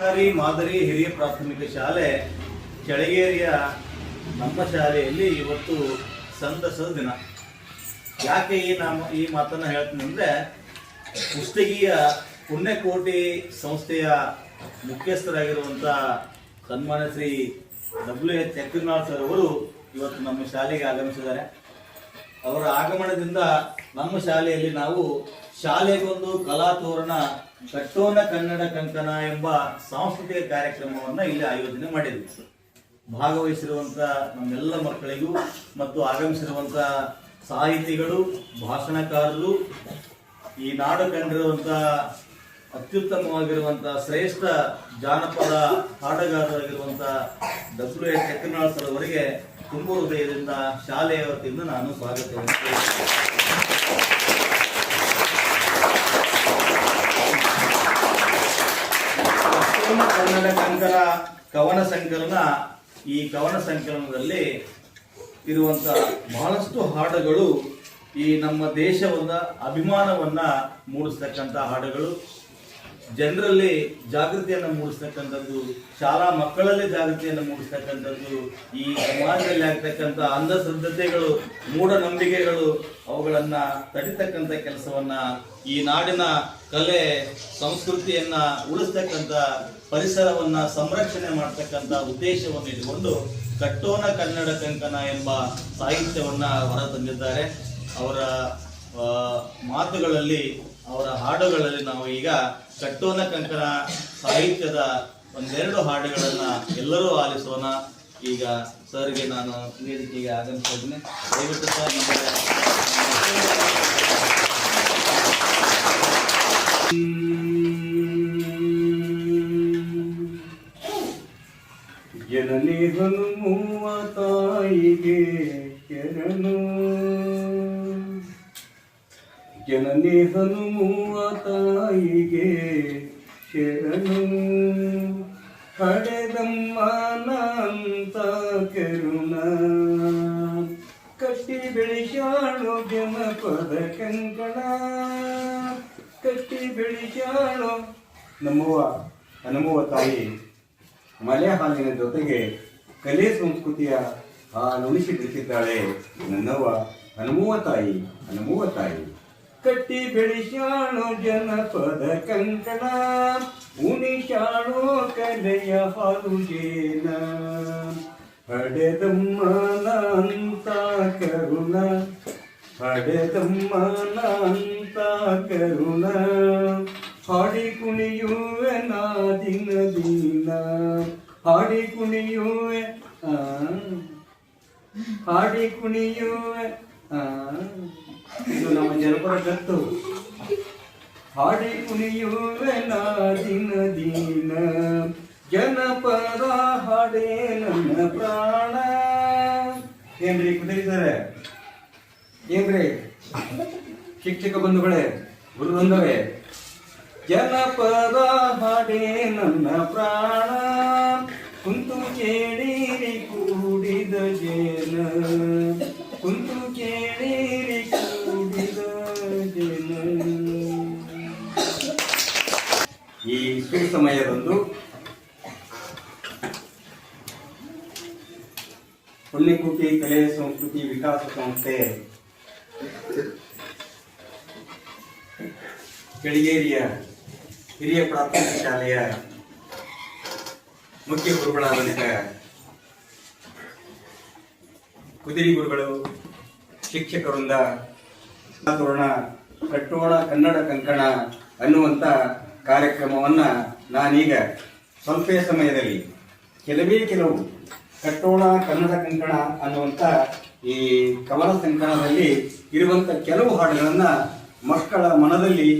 ಸರ್ಕಾರಿ ಮಾದರಿ ಹಿರಿಯ ಪ್ರಾಥಮಿಕ ಶಾಲೆ ಚಳಗೇರಿಯ ನಮ್ಮ ಶಾಲೆಯಲ್ಲಿ ಇವತ್ತು ಸಂತಸದ ದಿನ. ಯಾಕೆ ಈ ನಾಮ, ಈ ಮಾತನ್ನು ಹೇಳ್ತೀನಿ ಅಂದರೆ, ಕುಷ್ಟಗಿಯ ಪುಣ್ಯಕೋಟಿ ಸಂಸ್ಥೆಯ ಮುಖ್ಯಸ್ಥರಾಗಿರುವಂಥ ಸನ್ಮಾನ್ಯ Shri W H Chakranath sir ಅವರು ಇವತ್ತು ನಮ್ಮ ಶಾಲೆಗೆ ಆಗಮಿಸಿದ್ದಾರೆ. ಅವರ ಆಗಮನದಿಂದ ನಮ್ಮ ಶಾಲೆಯಲ್ಲಿ ನಾವು ಶಾಲೆಗೊಂದು ಕಲಾ ತೋರಣ ಕಟ್ಟೋನ ಕನ್ನಡ ಕಂಕಣ ಎಂಬ ಸಾಂಸ್ಕೃತಿಕ ಕಾರ್ಯಕ್ರಮವನ್ನು ಇಲ್ಲಿ ಆಯೋಜನೆ ಮಾಡಿದ್ವಿ. ಭಾಗವಹಿಸಿರುವಂತ ನಮ್ಮೆಲ್ಲ ಮಕ್ಕಳಿಗೂ ಮತ್ತು ಆಗಮಿಸಿರುವಂತ ಸಾಹಿತಿಗಳು, ಭಾಷಣಕಾರರು, ಈ ನಾಡು ಕಂಡಿರುವಂತ ಅತ್ಯುತ್ತಮವಾಗಿರುವಂತ ಶ್ರೇಷ್ಠ ಜಾನಪದ ಹಾಡಗಾರರಾಗಿರುವಂತ ಡಬ್ಲ್ಯೂ ಎ ಚಕ್ರನಾಳ್ ಸರ್ ಅವರಿಗೆ ತುಂಬ ಹೃದಯದಿಂದ ಶಾಲೆಯ ವತಿಯಿಂದ ನಾನು ಸ್ವಾಗತವನ್ನು ಕನ್ನಡ ಕಂಕರ ಕವನ ಸಂಕಲನ ಈ ಕವನ ಸಂಕಲನದಲ್ಲಿ ಇರುವಂತ ಬಹಳಷ್ಟು ಹಾಡುಗಳು ಈ ನಮ್ಮ ದೇಶವನ್ನ ಅಭಿಮಾನವನ್ನ ಮೂಡಿಸ್ತಕ್ಕಂಥ ಹಾಡುಗಳು. ಜನರಲ್ಲಿ ಜಾಗೃತಿಯನ್ನು ಮೂಡಿಸ್ತಕ್ಕಂಥದ್ದು, ಶಾಲಾ ಮಕ್ಕಳಲ್ಲಿ ಜಾಗೃತಿಯನ್ನು ಮೂಡಿಸ್ತಕ್ಕಂಥದ್ದು, ಈ ಸಮಾಜದಲ್ಲಿ ಆಗ್ತಕ್ಕಂಥ ಅಂಧಶ್ರದ್ಧತೆಗಳು, ಮೂಢನಂಬಿಕೆಗಳು, ಅವುಗಳನ್ನು ತಡಿತಕ್ಕಂಥ ಕೆಲಸವನ್ನ ಈ ನಾಡಿನ ಕಲೆ, ಸಂಸ್ಕೃತಿಯನ್ನ ಉಳಿಸ್ತಕ್ಕಂಥ ಪರಿಸರವನ್ನ ಸಂರಕ್ಷಣೆ ಮಾಡ್ತಕ್ಕಂಥ ಉದ್ದೇಶವನ್ನು ಇಟ್ಟುಕೊಂಡು ಕಟ್ಟೋನ ಕನ್ನಡ ಕಂಕಣ ಎಂಬ ಸಾಹಿತ್ಯವನ್ನ ಹೊರತಂದಿದ್ದಾರೆ ಅವರ ಮಾತುಗಳಲ್ಲಿ, ಅವರ ಹಾಡುಗಳಲ್ಲಿ ನಾವು ಈಗ ಕಟ್ಟೋನ ಕಂಕರ ಸಾಹಿತ್ಯದ ಒಂದೆರಡು ಹಾಡುಗಳನ್ನ ಎಲ್ಲರೂ ಆಲಿಸೋಣ. ಈಗ ಸರ್ಗೆ ನಾನು ವೇದಿಕೆಗೆ ಆಗಮಿಸಿದ್ದೇನೆ ದಯವಿಟ್ಟು ಸರ್ ಜನನಿ ಹನುಮುವ ತಾಯಿಗೆ ಶರಣು ಜನನಿ ಹನುಮುವ ತಾಯಿಗೆ ಶರಣು. ಹಡೆದಮ್ಮ ನಂತ ಕರುಣ. ಕಟ್ಟಿ ಬೆಳಿಶಾಳು ಜನಪದ ಕಂಕಣ. ಕಟ್ಟಿ ಬೆಳಿಶಾಳು. ನಮ್ಮವ್ವ, ಹನುಮುವ ತಾಯಿ, ಮಲೆ ಹಾಲಿನ ಜೊತೆಗೆ ಕಲೆ ಸಂಸ್ಕೃತಿಯ ನುಡಿಸಿ ಬಿಡಿಸಿದ್ದಾಳೆ ನನ್ನವ್ವ, ಹನುಮುವ ತಾಯಿ ಹನುಮುವ ತಾಯಿ. ಕಟ್ಟಿ ಬೆಳೆಸಾಳು ಜನಪದ ಕಂಕಣ ಉಣಿಸಾಳು ಕಲೆಯ ಹಾಲು ಜೇನ ಹಡೆದಮ್ಮನಂತ ಕರುಣ ಹಡೆದಮ್ಮನಂತ ಕರುಣ. ಹಾಡಿ ಕುಣಿಯುವೆ ನಾ ದಿನ ದಿನ ಹಾಡಿ ಕುಣಿಯುವೆ ಹಾಡಿ ಕುಣಿಯುವೆ ಆ, ಇದು ನಮ್ಮ ಜನಪದ ಗತ್ತು ಹಾಡಿ ಕುಣಿಯುವೆ ದಿನ ದಿನ. ಜನಪದ ಹಾಡೇ ನನ್ನ ಪ್ರಾಣ. ಏನ್ರಿ ಕುದುರಿ ಸರ್ ಏನ್ರಿ ಶಿಕ್ಷಕ ಬಂಧುಗಳೇ ಗುರು ಬಂಧವೇ ಜನಪದ ಹಾಡೇ ನನ್ನ ಪ್ರಾಣ. ಕುಂತು ಕೇಳಿರಿ, ಕೂಡಿದ ಜೇನ. ಈ ಸುಸಮಯದಂದು ಹುಣ್ಣಿಕುಟಿ ಕಲೆ ಸಂಸ್ಕೃತಿ ವಿಕಾಸ ಸಂಸ್ಥೆ ಕೆಳಗೇರಿಯ ಹಿರಿಯ ಪ್ರಾಥಮಿಕ ಶಾಲೆಯ ಮುಖ್ಯ ಗುರುಗಳಾದಂಥ ಕುದುರಿ ಗುರುಗಳು ಶಿಕ್ಷಕರಿಂದ ತೋರಣ ಕಟ್ಟೋಣ, ಕನ್ನಡ ಕಂಕಣ ಅನ್ನುವಂಥ ಕಾರ್ಯಕ್ರಮವನ್ನು ನಾನೀಗ ಸ್ವಲ್ಪ ಸಮಯದಲ್ಲಿ ಕೆಲವೇ ಕೆಲವು ಕಟ್ಟೋಣ ಕನ್ನಡ, ಕಂಕಣ ಅನ್ನುವಂಥ ಈ ಕವನ ಸಂಕಲನದಲ್ಲಿ ಇರುವಂಥ ಕೆಲವು ಹಾಡುಗಳನ್ನು ಮಕ್ಕಳ ಮನದಲ್ಲಿ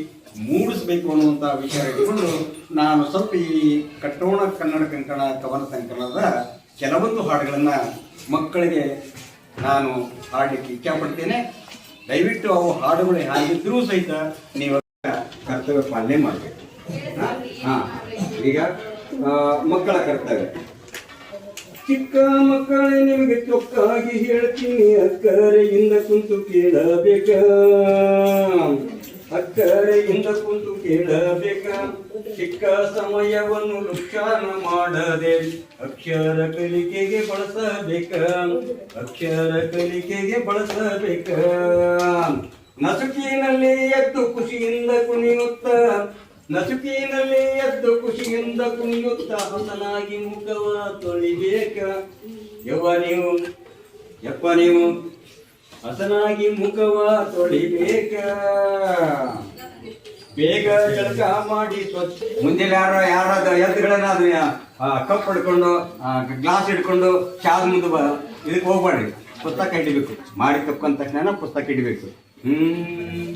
ಮೂಡಿಸಬೇಕು ಅನ್ನುವಂಥ ವಿಚಾರ ಇಟ್ಟುಕೊಂಡು ನಾನು ಸ್ವಲ್ಪ ಈ ಕಟ್ಟೋಣ ಕನ್ನಡ, ಕಂಕಣ ಕವನ ಸಂಕಲನದ ಕೆಲವೊಂದು ಹಾಡುಗಳನ್ನು ಮಕ್ಕಳಿಗೆ ನಾನು ಹಾಡಲಿಕ್ಕೆ ಇಚ್ಛಪಡ್ತೇನೆ ದಯವಿಟ್ಟು ಅವು ಹಾಡುಗಳು ಹೇಗಿದ್ದರೂ ಸಹಿತ ನೀವು ಕರ್ತವ್ಯ ಪಾಲನೆ ಮಾಡಬೇಕು. ಈಗ ಮಕ್ಕಳ ಕರ್ತವ್ಯ. ಚಿಕ್ಕ ಮಕ್ಕಳೇ, ನಿಮಗೆ ಚೊಕ್ಕಾಗಿ ಹೇಳ್ತೀನಿ, ಅಕ್ಕರೆಯಿಂದ ಕುಂತು ಕೇಳಬೇಕ. ಅಕ್ಕ ಅಕ್ಕರೆಯಿಂದ ಕುಂತು ಕೇಳಬೇಕ. ಚಿಕ್ಕ ಸಮಯವನ್ನು ನುಕ್ಸಾನ ಮಾಡದೆ ಅಕ್ಷರ ಕಲಿಕೆಗೆ ಬಳಸಬೇಕ. ಅಕ್ಷರ ಕಲಿಕೆಗೆ ಬಳಸಬೇಕ. ನಸುಕಿನಲ್ಲಿ ಎದ್ದು ಖುಷಿಯಿಂದ ಕುಣಿಯುತ್ತ ನಸುಕಿನಲ್ಲಿ ಎದ್ದು ಖುಷಿಯಿಂದ ಕುಣಿಯುತ್ತ ಹಸನಾಗಿ ಮುಖವ ತೊಳಿಬೇಕ. ಯವ್ವ ನೀವು, ಯಪ್ಪ ನೀವು, ಹಸನಾಗಿ ಮುಖವ ತೊಳಿಬೇಕ. ಬೇಗ ಕೆಲಸ ಮಾಡಿ ಸ್ವಚ್ಛ ಮುಂದೆ ಯಾರ ಯಾರಾದ ಎದ್ದುಗಳನ್ನಾದ್ರೆ ಕಪ್ ಹಿಡ್ಕೊಂಡು ಗ್ಲಾಸ್ ಹಿಡ್ಕೊಂಡು ಚಾದ ಮುಂದೆ ಬ ಇದಕ್ಕೆ ಹೋಗ್ಬೇಡ್ರಿ. ಪುಸ್ತಕ ಹಿಡಿಬೇಕು. ಮಾಡಿ ತಕ್ಕಂದ ತಕ್ಷಣ ಪುಸ್ತಕ ಇಡಬೇಕು ಹ್ಮ್.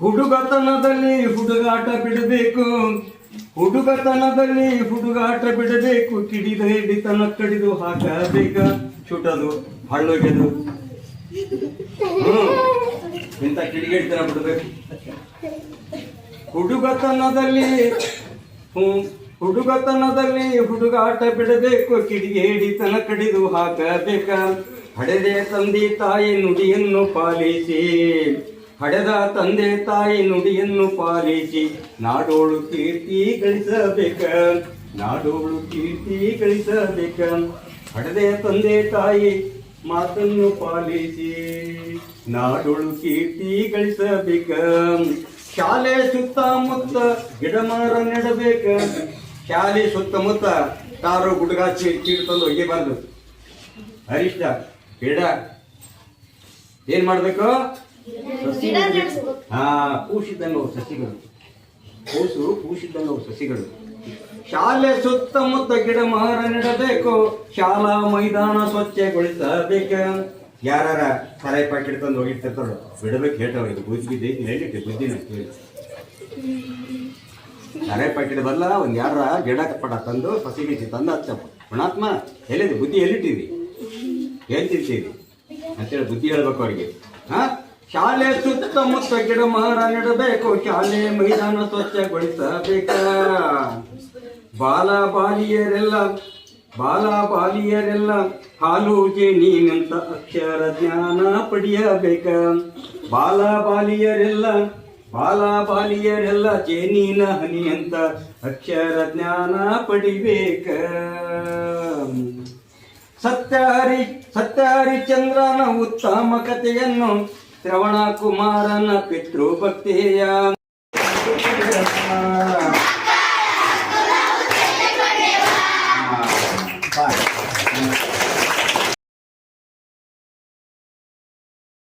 ಹುಡುಗತನದಲ್ಲಿ ಹುಡುಗಾಟ ಬಿಡಬೇಕು. ಹುಡುಗತನದಲ್ಲಿ ಹುಡುಗಾಟ ಬಿಡಬೇಕು. ಕಿಡಿದ ಹಿಡಿತನ ಕಡಿದು ಹಾಕಬೇಕ. ಚುಟದು ಹಳ್ಳೊಗೆದು ಹ್ಮ್. ಇಂಥ ಕಿಡಿಗೇಡಿತನ ಬಿಡಬೇಕು. ಹುಡುಗತನದಲ್ಲಿ ಹ್ಮ್. ಹುಡುಗತನದಲ್ಲಿ ಹುಡುಗಾಟ ಬಿಡಬೇಕು. ಕಿಡಿಗೆ ಹಿಡಿತನ ಕಡಿದು ಹಾಕಬೇಕ. ಹಡೆದೆ ತಂದೆ ತಾಯಿ ನುಡಿಯನ್ನು ಪಾಲಿಸಿ. ಹಡೆದ ತಂದೆ ತಾಯಿ ನುಡಿಯನ್ನು ಪಾಲಿಸಿ, ನಾಡೋಳು ಕೀರ್ತಿ ಗಳಿಸಬೇಕ, ನಾಡೋಳು ಕೀರ್ತಿ ಗಳಿಸಬೇಕ. ಹಡೆದ ತಂದೆ ತಾಯಿ ಮಾತನ್ನು ಪಾಲಿಸಿ, ನಾಡೋಳು ಕೀರ್ತಿ ಗಳಿಸಬೇಕ. ಶಾಲೆ ಸುತ್ತಮುತ್ತ ಗಿಡ ಮರ ನೆಡಬೇಕ. ಶಾಲೆ ಸುತ್ತಮುತ್ತ ತಾರು ಗುಡ್ಗ ಚೀರು ತಂದು ಒಯ್ಯಬಾರ್ದು ಅರಿಷ್ಟ ಬೇಡ. ಏನ್ ಮಾಡ್ಬೇಕು? ಸಸಿ. ಹಾ ಅವು ಸಸಿಗಳು. ಕೂಸು ಕೂಸಿದ್ದಂಗ ಅವು ಸಸಿಗಳು. ಶಾಲೆ ಸುತ್ತಮುತ್ತ ಗಿಡ ಮಹರ ನೆಡಬೇಕು. ಶಾಲಾ ಮೈದಾನ ಸ್ವಚ್ಛಗೊಳಿಸಬೇಕು. ಯಾರ ಸರಾಯಿ ಪ್ಯಾಕೆಟ್ ತಂದು ಹೋಗಿರ್ತಿರ್ತಾರ, ಬಿಡಬೇಕು ಹೇಳ್ತಾವ ಇದು ಬುದ್ಧಿ ಬಿದ್ದೆ ಹೇಳಿಟ್ಟೆ ಬುದ್ಧಿನ ಕೇಳಿ ಸರಾಯಿ ಪ್ಯಾಕೆಟ್ ಬರಲ್ಲ ಒಂದು ಯಾರ ಗಿಡ ಪಡ ತಂದು, ಸಸಿ ಬಿಸಿ ತಂದು ಹಚ್ಚಪ್ಪ ಗುಣಾತ್ಮ ಎಲ್ಲಿದೆ? ಬುದ್ಧಿ ಎಲ್ಲಿಟ್ಟಿದಿ? ಹೇಳ್ತಿರ್ತೀವಿ ಅಂತೇಳಿ ಬುದ್ಧಿ ಹೇಳ್ಬೇಕು ಅವ್ರಿಗೆ. ಹಾ? ಶಾಲೆ ಸುತ್ತಮುತ್ತ ಗಿಡ ಮರ ನೆಡಬೇಕು, ಶಾಲೆ ಮೈದಾನ ಸ್ವಚ್ಛಗೊಳಿಸಬೇಕ. ಬಾಲ ಬಾಲಿಯರೆಲ್ಲ ಬಾಲ ಬಾಲಿಯರೆಲ್ಲ, ಹಾಲು ಜೇನಿನಂತ ಅಕ್ಷರ ಜ್ಞಾನ ಪಡೆಯಬೇಕ. ಬಾಲ ಬಾಲಿಯರೆಲ್ಲ ಬಾಲ ಬಾಲಿಯರೆಲ್ಲ ಜೇನಿನ ಹನಿಯಂತ ಅಕ್ಷರ ಜ್ಞಾನ ಪಡಿಬೇಕ. ಸತ್ಯಹರಿ ಸತ್ಯಹರಿಚಂದ್ರನ ಉತ್ತಮ ಕಥೆಯನ್ನು ಶ್ರವಣ ಕುಮಾರನ ಪಿತೃಭಕ್ತಿಯ